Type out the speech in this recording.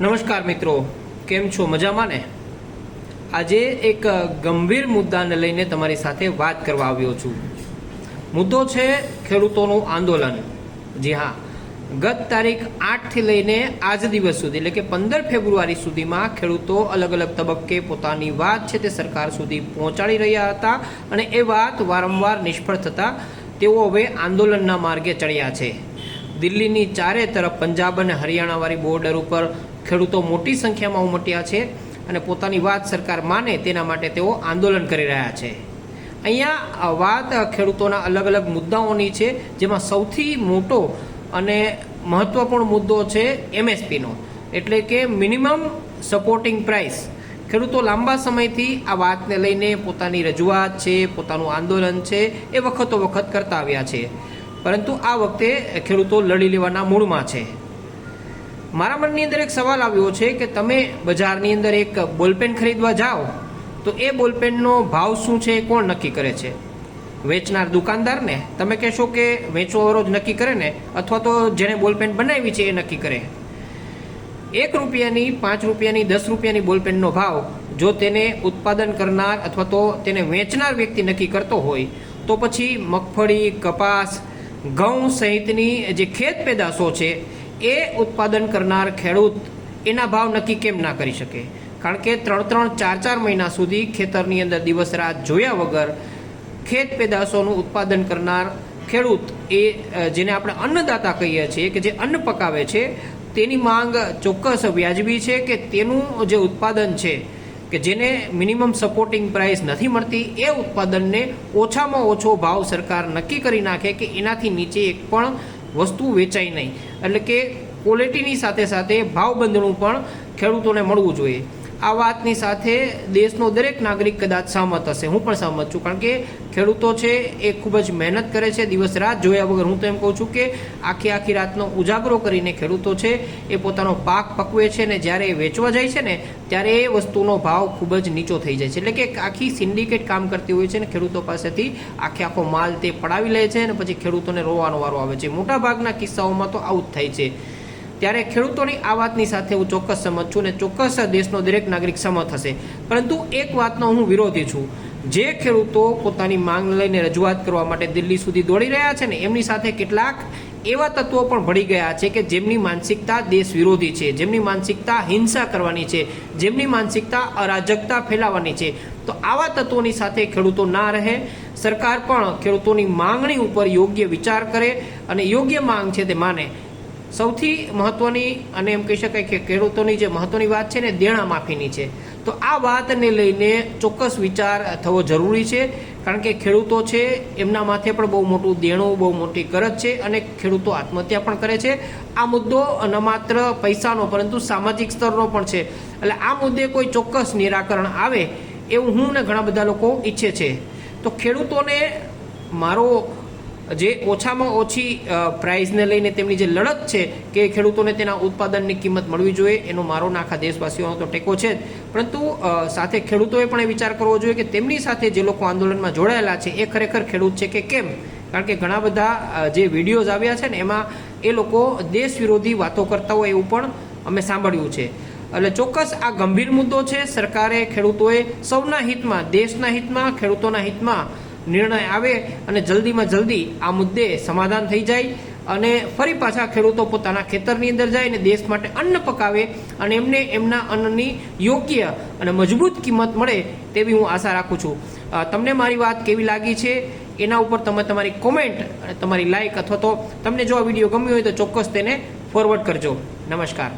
નમસ્કાર મિત્રો, કેમ છો? મજામાં ને? આજે એક ગંભીર મુદ્દાને લઈને તમારી સાથે વાત કરવા આવ્યો છું. મુદ્દો છે ખેડૂતોનું આંદોલન. જી હા, ગત તારીખ આઠથી લઈને આજ દિવસ સુધી, એટલે કે પંદર ફેબ્રુઆરી સુધીમાં ખેડૂતો અલગ અલગ તબક્કે પોતાની વાત છે તે સરકાર સુધી પહોંચાડી રહ્યા હતા અને એ વાત વારંવાર નિષ્ફળ થતા તેઓ હવે આંદોલનના માર્ગે ચડ્યા છે. દિલ્હીની ચારે તરફ પંજાબ અને હરિયાણાવાળી બોર્ડર ઉપર ખેડૂતો મોટી સંખ્યામાં ઉમટ્યા છે અને પોતાની વાત સરકાર માને તેના માટે તેઓ આંદોલન કરી રહ્યા છે. અહીંયા વાત ખેડૂતોના અલગ અલગ મુદ્દાઓની છે, જેમાં સૌથી મોટો અને મહત્વપૂર્ણ મુદ્દો છે એમએસપીનો. એટલે કે મિનિમમ સપોર્ટિંગ પ્રાઇસ. ખેડૂતો લાંબા સમયથી આ વાતને લઈને પોતાની રજૂઆત છે, પોતાનું આંદોલન છે, એ વખતો વખત કરતા આવ્યા છે. પરંતુ આ વખતે ખેડૂતો લડી લેવાના મૂળમાં છે. મારા મનની અંદર એક સવાલ આવ્યો છે કે તમે બજારની અંદર એક બોલપેન ખરીદવા જાઓ, તો એ બોલપેનનો ભાવ શું છે એ કોણ નક્કી કરે છે? વેચનાર દુકાનદારને? તમે કહેશો કે વેચવાવાળો જ નક્કી કરે ને, અથવા તો જેણે બોલપેન બનાવી છે એ નક્કી કરે. એક રૂપિયાની, પાંચ રૂપિયાની, દસ રૂપિયાની બોલપેનનો ભાવ, જો તેને ઉત્પાદન કરનાર અથવા તો તેને વેચનાર વ્યક્તિ નક્કી કરતો હોય, તો પછી મગફળી, કપાસ, ઘઉં સહિતની જે ખેત પેદાશો છે એ ઉત્પાદન કરનાર ખેડૂત એના ભાવ નક્કી કેમ ના કરી શકે? કારણ કે ત્રણ ત્રણ ચાર ચાર મહિના સુધી ખેતરની અંદર દિવસ રાત જોયા વગર ખેત પેદાશોનું ઉત્પાદન કરનાર ખેડૂત એ જેને આપણે અન્નદાતા કહીએ છીએ કે જે અન્ન પકાવે છે, તેની માંગ ચોક્કસ વ્યાજબી છે કે તેનું જે ઉત્પાદન છે, કે જેને મિનિમમ સપોર્ટિંગ પ્રાઇસ નથી મળતી, એ ઉત્પાદનને ઓછામાં ઓછો ભાવ સરકાર નક્કી કરી નાખે કે એનાથી નીચે એક પણ વસ્તુ વેચાય નહીં. એટલે કે ક્વોલિટીની સાથે સાથે ભાવ બંધણું પણ ખેડૂતોને મળવું જોઈએ. આ વાતની સાથે દેશનો દરેક નાગરિક કદાચ સહમત હશે. હું પણ સહમત છું, કારણ કે ખેડૂતો છે એ ખૂબ જ મહેનત કરે છે, દિવસ રાત જોયા વગર. હું તો એમ કહું છું કે આખી આખી રાતનો ઉજાગરો કરીને ખેડૂતો છે એ પોતાનો પાક પકવે છે ને જ્યારે એ વેચવા જાય છે ને, ત્યારે એ વસ્તુનો ભાવ ખૂબ જ નીચો થઈ જાય છે. એટલે કે આખી સિન્ડિકેટ કામ કરતી હોય છે ને ખેડૂતો પાસેથી, આખે આખો માલ તે પડાવી લે છે અને પછી ખેડૂતોને રોવાનો વારો આવે છે. મોટા ભાગના કિસ્સાઓમાં તો આવું જ થાય છે. ત્યારે ખેડૂતોની આ વાતની સાથે હું ચોક્કસ સમજ છું અને ચોક્કસ દેશનો દરેક નાગરિક સમત હશે. પરંતુ એક વાતનો હું વિરોધી છું. જે ખેડૂતો પોતાની માંગ લઈને રજૂઆત કરવા માટે દિલ્હી સુધી દોડી રહ્યા છે ને, એમની સાથે કેટલાક એવા તત્વો પણ ભળી ગયા છે કે જેમની માનસિકતા દેશ વિરોધી છે, જેમની માનસિકતા હિંસા કરવાની છે, જેમની માનસિકતા અરાજકતા ફેલાવવાની છે. તો આવા તત્વોની સાથે ખેડૂતો ના રહે. સરકાર પણ ખેડૂતોની માંગણી ઉપર યોગ્ય વિચાર કરે અને યોગ્ય માંગ છે તે માને. સૌથી મહત્વની અને એમ કહી શકાય કે ખેડૂતોની જે મહત્વની વાત છે ને, દેણા માફીની છે. તો આ વાતને લઈને ચોક્કસ વિચાર થવો જરૂરી છે, કારણ કે ખેડૂતો છે, એમના માથે પણ બહુ મોટું દેણું, બહુ મોટી કરજ છે અને ખેડૂતો આત્મહત્યા પણ કરે છે. આ મુદ્દો ન માત્ર પૈસાનો, પરંતુ સામાજિક સ્તરનો પણ છે. એટલે આ મુદ્દે કોઈ ચોક્કસ નિરાકરણ આવે એવું હું ને ઘણા બધા લોકો ઈચ્છે છે. તો ખેડૂતોને મારો જે ઓછામાં ઓછી પ્રાઇઝને લઈને તેમની જે લડત છે કે ખેડૂતોને તેના ઉત્પાદનની કિંમત મળવી જોઈએ, એનો મારો નાખા દેશવાસીઓનો તો ટેકો છે જ. પરંતુ સાથે ખેડૂતોએ પણ એ વિચાર કરવો જોઈએ કે તેમની સાથે જે લોકો આંદોલનમાં જોડાયેલા છે, એ ખરેખર ખેડૂત છે કે કેમ? કારણ કે ઘણા બધા જે વિડીયોઝ આવ્યા છે ને, એમાં એ લોકો દેશ વિરોધી વાતો કરતા હોય એવું પણ અમે સાંભળ્યું છે. એટલે ચોક્કસ આ ગંભીર મુદ્દો છે. સરકારે ખેડૂતોએ સૌના હિતમાં, દેશના હિતમાં, ખેડૂતોના હિતમાં નિર્ણય આવે અને જલ્દીમાં જલ્દી આ મુદ્દે સમાધાન થઈ જાય અને ફરી પાછા ખેડૂતો પોતાના ખેતરની અંદર જાય અને દેશ માટે અન્ન પકાવે અને એમને એમના અન્નની યોગ્ય અને મજબૂત કિંમત મળે તેવી હું આશા રાખું છું. તમને મારી વાત કેવી લાગી છે? એના ઉપર તમે તમારી કોમેન્ટ અને તમારી લાઈક અથવા તો તમને જો આ વીડિયો ગમ્યો હોય તો ચોક્કસ તેને ફોરવર્ડ કરજો. નમસ્કાર.